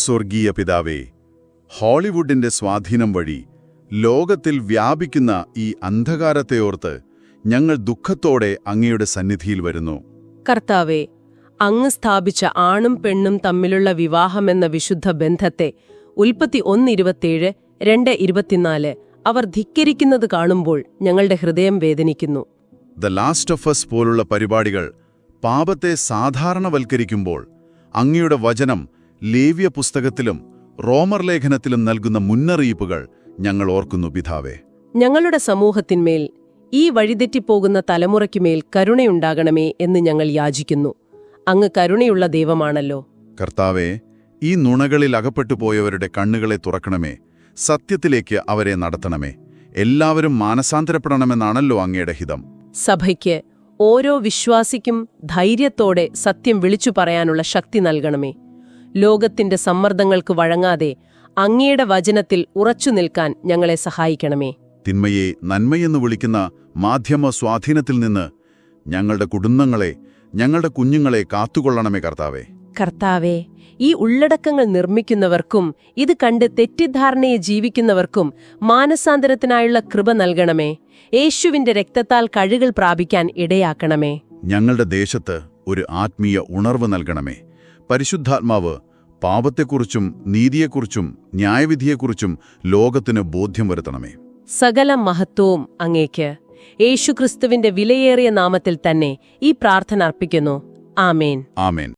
സ്വർഗീയ പിതാവേ ഹോളിവുഡിന്റെ സ്വാധീനം വഴി ലോകത്തിൽ വ്യാപിക്കുന്ന ഈ അന്ധകാരത്തെയോർത്ത് ഞങ്ങൾ ദുഃഖത്തോടെ അങ്ങയുടെ സന്നിധിയിൽ വരുന്നു. കർത്താവേ അങ്ങ് സ്ഥാപിച്ച ആണും പെണ്ണും തമ്മിലുള്ള വിവാഹമെന്ന വിശുദ്ധ ബന്ധത്തെ ഉൽപ്പത്തി ഒന്നിരുപത്തേഴ് രണ്ട് ഇരുപത്തിനാല് അവർ ധിക്കരിക്കുന്നത് കാണുമ്പോൾ ഞങ്ങളുടെ ഹൃദയം വേദനിക്കുന്നു. ദ ലാസ്റ്റ് ഓഫ് അസ് പോലുള്ള പരിപാടികൾ പാപത്തെ സാധാരണവൽക്കരിക്കുമ്പോൾ അങ്ങയുടെ വചനം ലേവ്യ പുസ്തകത്തിലും റോമർ ലേഖനത്തിലും നൽകുന്ന മുന്നറിയിപ്പുകൾ ഞങ്ങൾ ഓർക്കുന്നു പിതാവേ. ഞങ്ങളുടെ സമൂഹത്തിന്മേൽ ഈ വഴിതെറ്റിപ്പോകുന്ന തലമുറയ്ക്കുമേൽ കരുണയുണ്ടാകണമേ എന്ന് ഞങ്ങൾ യാചിക്കുന്നു. അങ്ങ് കരുണയുള്ള ദൈവമാണല്ലോ. കർത്താവേ ഈ നുണകളിൽ അകപ്പെട്ടു പോയവരുടെ കണ്ണുകളെ തുറക്കണമേ. സത്യത്തിലേക്ക് അവരെ നടത്തണമേ. എല്ലാവരും മാനസാന്തരപ്പെടണമെന്നാണല്ലോ അങ്ങയുടെ ഹിതം. സഭയ്ക്ക് ഓരോ വിശ്വാസിക്കും ധൈര്യത്തോടെ സത്യം വിളിച്ചു പറയാനുള്ള ശക്തി നൽകണമേ. ലോകത്തിന്റെ സമ്മർദ്ദങ്ങൾക്ക് വഴങ്ങാതെ അങ്ങയുടെ വചനത്തിൽ ഉറച്ചു നിൽക്കാൻ ഞങ്ങളെ സഹായിക്കണമേ. തിന്മയെ നന്മയെന്ന് വിളിക്കുന്ന മാധ്യമ സ്വാധീനത്തിൽ നിന്ന് ഞങ്ങളുടെ കുടുംബങ്ങളെ ഞങ്ങളുടെ കുഞ്ഞുങ്ങളെ കാത്തുകൊള്ളണമേ കർത്താവേ. കർത്താവെ ഈ ഉള്ളടക്കങ്ങൾ നിർമ്മിക്കുന്നവർക്കും ഇത് കണ്ട് തെറ്റിദ്ധാരണയെ ജീവിക്കുന്നവർക്കും മാനസാന്തരത്തിനായുള്ള കൃപ നൽകണമേ. യേശുവിന്റെ രക്തത്താൽ കഴുകൾ പ്രാപിക്കാൻ ഇടയാക്കണമേ. ഞങ്ങളുടെ ദേശത്ത് ഒരു ആത്മീയ ഉണർവ് നൽകണമേ. പരിശുദ്ധാത്മാവ് പാപത്തെക്കുറിച്ചും നീതിയെക്കുറിച്ചും ന്യായവിധിയെക്കുറിച്ചും ലോകത്തിന് ബോധ്യം വരുത്തണമേ. സകല മഹത്വവും അങ്ങേക്ക് യേശുക്രിസ്തുവിന്റെ വിലയേറിയ നാമത്തിൽ തന്നെ ഈ പ്രാർത്ഥന അർപ്പിക്കുന്നു. ആമേൻ. ആമേൻ.